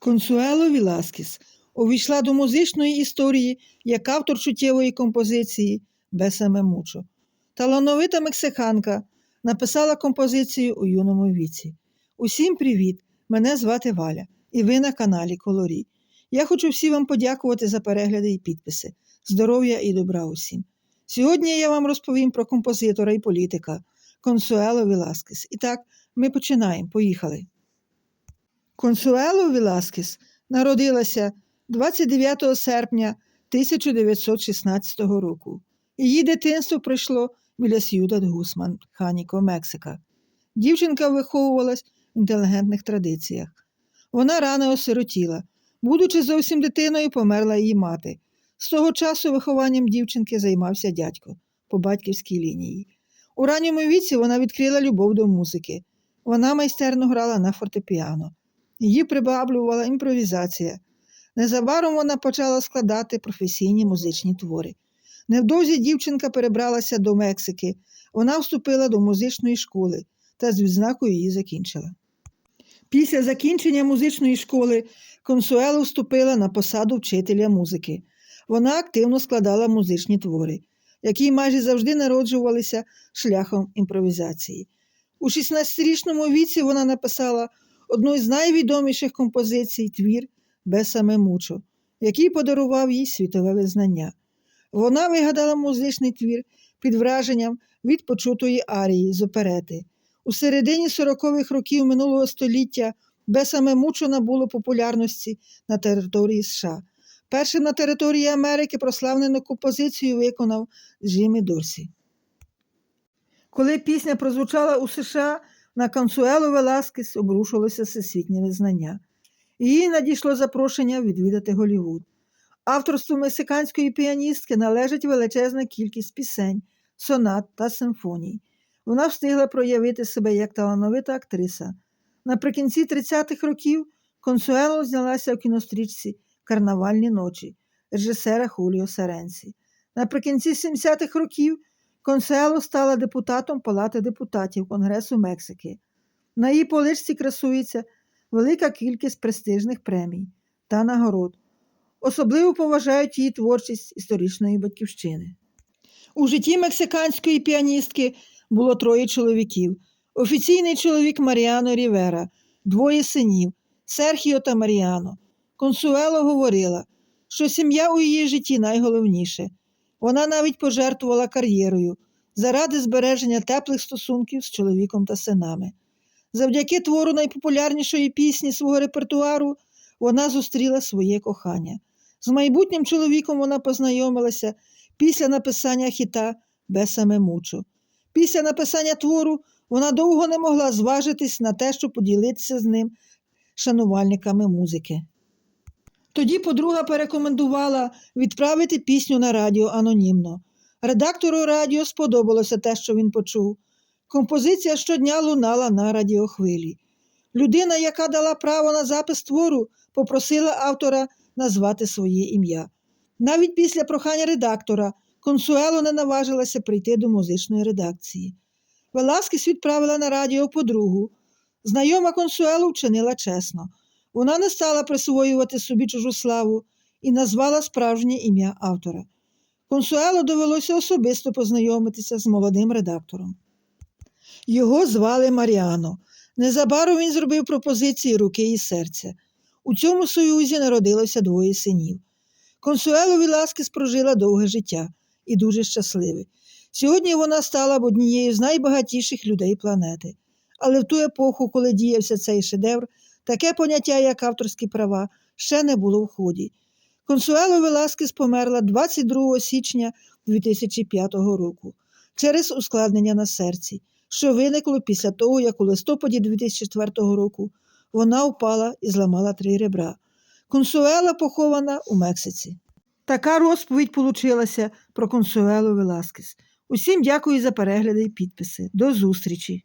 Консуело Віласкіс увійшла до музичної історії як автор чуттєвої композиції Бесаме Мучо. Талановита мексиканка написала композицію у юному віці. Усім привіт! Мене звати Валя, і ви на каналі Колорі. Я хочу всім вам подякувати за перегляди і підписи. Здоров'я і добра усім. Сьогодні я вам розповім про композитора і політика Консуело Віласкіс. І так, ми починаємо. Поїхали. Консуело Віласкіс народилася 29 серпня 1916 року. Її дитинство пройшло біля Сьюдад Гусман, Ханіко, Мексика. Дівчинка виховувалась в інтелігентних традиціях. Вона рано осиротіла. Будучи зовсім дитиною, померла її мати. З того часу вихованням дівчинки займався дядько по батьківській лінії. У ранньому віці вона відкрила любов до музики. Вона майстерно грала на фортепіано. Її прибаблювала імпровізація. Незабаром вона почала складати професійні музичні твори. Невдовзі дівчинка перебралася до Мексики. Вона вступила до музичної школи та з відзнакою її закінчила. Після закінчення музичної школи Консуело вступила на посаду вчителя музики. Вона активно складала музичні твори, які майже завжди народжувалися шляхом імпровізації. У 16-річному віці вона написала одну з найвідоміших композицій твір Бесаме Мучо, який подарував їй світове визнання. Вона вигадала музичний твір під враженням від почутої арії з оперети. У середині 40-х років минулого століття Бесаме Мучо набуло популярності на території США. Першим на території Америки прославлену композицію виконав Джиммі Дорсі. Коли пісня прозвучала у США, на Консуело Веласкес обрушилося всесвітнє визнання. Їй надійшло запрошення відвідати Голівуд. Авторству мексиканської піаністки належить величезна кількість пісень, сонат та симфоній. Вона встигла проявити себе як талановита актриса. Наприкінці 30-х років Консуело знялася в кінострічці Карнавальні ночі режисера Хуліо Саренсі. Наприкінці 70-х років Консуело стала депутатом Палати депутатів Конгресу Мексики. На її поличці красується велика кількість престижних премій та нагород. Особливо поважають її творчість історичної батьківщини. У житті мексиканської піаністки було троє чоловіків. Офіційний чоловік Маріано Рівера, двоє синів Серхіо та Маріано. Консуело говорила, що сім'я у її житті найголовніше. Вона навіть пожертвувала кар'єрою заради збереження теплих стосунків з чоловіком та синами. Завдяки твору найпопулярнішої пісні свого репертуару вона зустріла своє кохання. З майбутнім чоловіком вона познайомилася після написання хіта Бесаме Мучо. Після написання твору вона довго не могла зважитись на те, щоб поділитися з ним шанувальниками музики. Тоді подруга порекомендувала відправити пісню на радіо анонімно. Редактору радіо сподобалося те, що він почув. Композиція щодня лунала на радіохвилі. Людина, яка дала право на запис твору, попросила автора назвати своє ім'я. Навіть після прохання редактора Консуело не наважилася прийти до музичної редакції. Веласкіс відправила на радіо подругу. Знайома Консуело вчинила чесно. Вона не стала присвоювати собі чужу славу і назвала справжнє ім'я автора. Консуело довелося особисто познайомитися з молодим редактором. Його звали Маріано. Незабаром він зробив пропозиції руки і серця. У цьому союзі народилося двоє синів. Консуело Віласкіс прожила довге життя і дуже щасливе. Сьогодні вона стала б однією з найбагатіших людей планети. Але в ту епоху, коли діявся цей шедевр, таке поняття, як авторські права, ще не було в ході. Консуело Веласкіс померла 22 січня 2005 року через ускладнення на серці, що виникло після того, як у листопаді 2004 року вона впала і зламала три ребра. Консуела похована у Мексиці. Така розповідь получилася про Консуело Веласкіс. Усім дякую за перегляди і підписи. До зустрічі!